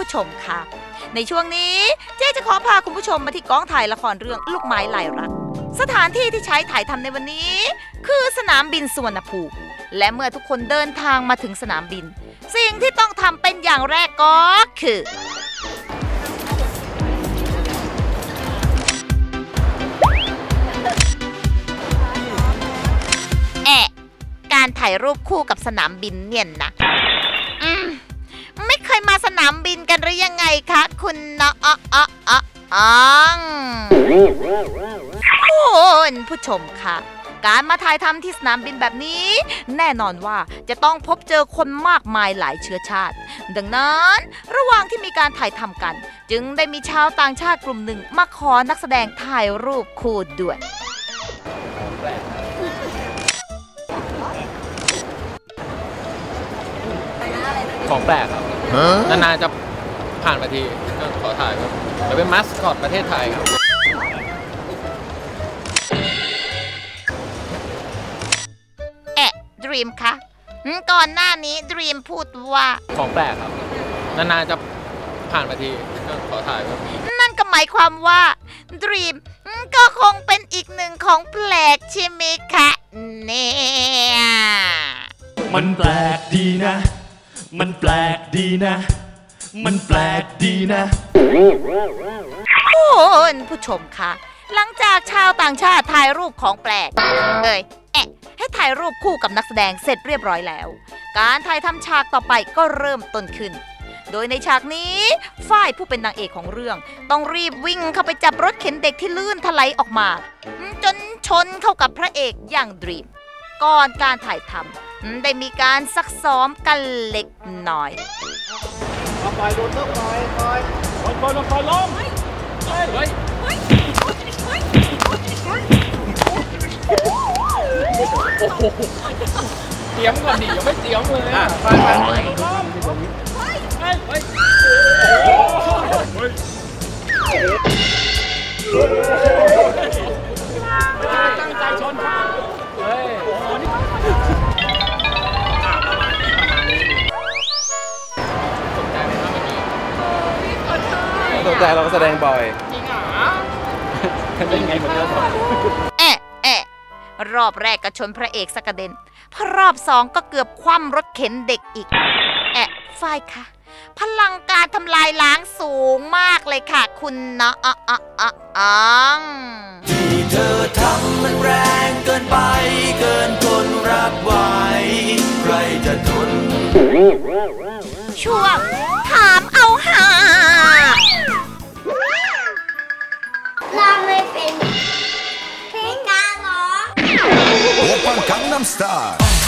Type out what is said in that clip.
ผู้ชมค่ะ ในช่วงนี้เจ๊จะขอพาคุณผู้ชมมาที่กองถ่ายละครเรื่องลูกไม้ลายรัก สถานที่ที่ใช้ถ่ายทำในวันนี้ คือสนามบินสุวรรณภูมิและเมื่อทุกคนเดินทางมาถึงสนามบิน สิ่งที่ต้องทำเป็นอย่างแรกก็คือ แอะ การถ่ายรูปคู่กับสนามบินเนี่ยนะ นามบินกันหรือยังไงคะ คุณเนาะอ๋ออ๋ออ๋ออ๋องคุณผู้ชมค่ะ การมาถ่ายทำที่สนามบินแบบนี้ แน่นอนว่าจะต้องพบเจอคนมากมายหลายเชื้อชาติ ดังนั้นระหว่างที่มีการถ่ายทำกัน จึงได้มีชาวต่างชาติกลุ่มหนึ่งมาขอนักแสดงถ่ายรูปคู่ด้วยของแปลกครับ นานๆจะผ่านมาทีก็ขอถ่ายครับเดี๋ยวเป็นมัสคอตประเทศไทยครับแอะดรีมคะอืมก่อนหน้านี้ดรีมพูดว่า ของแปลกครับนานๆจะผ่านมาทีก็ขอถ่ายครับนั่นก็หมายความว่าดรีมก็คงเป็นอีกหนึ่งของแปลกใช่ไหมคะเนี่ยมันแปลกดีนะ มันแปลกดีนะ มันแปลกดีนะ คุณผู้ชมคะ หลังจากชาวต่างชาติถ่ายรูปของแปลก เอ้ยแอะให้ถ่ายรูปคู่กับนักแสดงเสร็จเรียบร้อยแล้ว การถ่ายทำฉากต่อไปก็เริ่มต้นขึ้น โดยในฉากนี้ ฝ้ายผู้เป็นนางเอกของเรื่อง ต้องรีบวิ่งเข้าไปจับรถเข็นเด็กที่ลื่นถลายออกมา จนชนเข้ากับพระเอกอย่างดรีม ก่อนการถ่ายทำได้มีการซักซ้อมกันเล็กน้อยเตรียมก่อนดิยังไม่เตียมเลยอะไปไปตั้ ใจเราก็แสดงบ่อยจริงเหรอเป็นไงเหมือนเดิมเหรอแอะแอะรอบแรกก็ชนพระเอกสกกระเด็นพอรอบสองก็เกือบคว่ำรถเข็นเด็กอีก แอะฝ้ายคะพลังการทำลายล้างสูงมากเลยค่ะ คุณเนาะอะอะอะอะงที่เธอทำมันแรงเกินไป เกินทนรับไหวใครจะทนช่วงถาม ร้องไม่เป็นเพ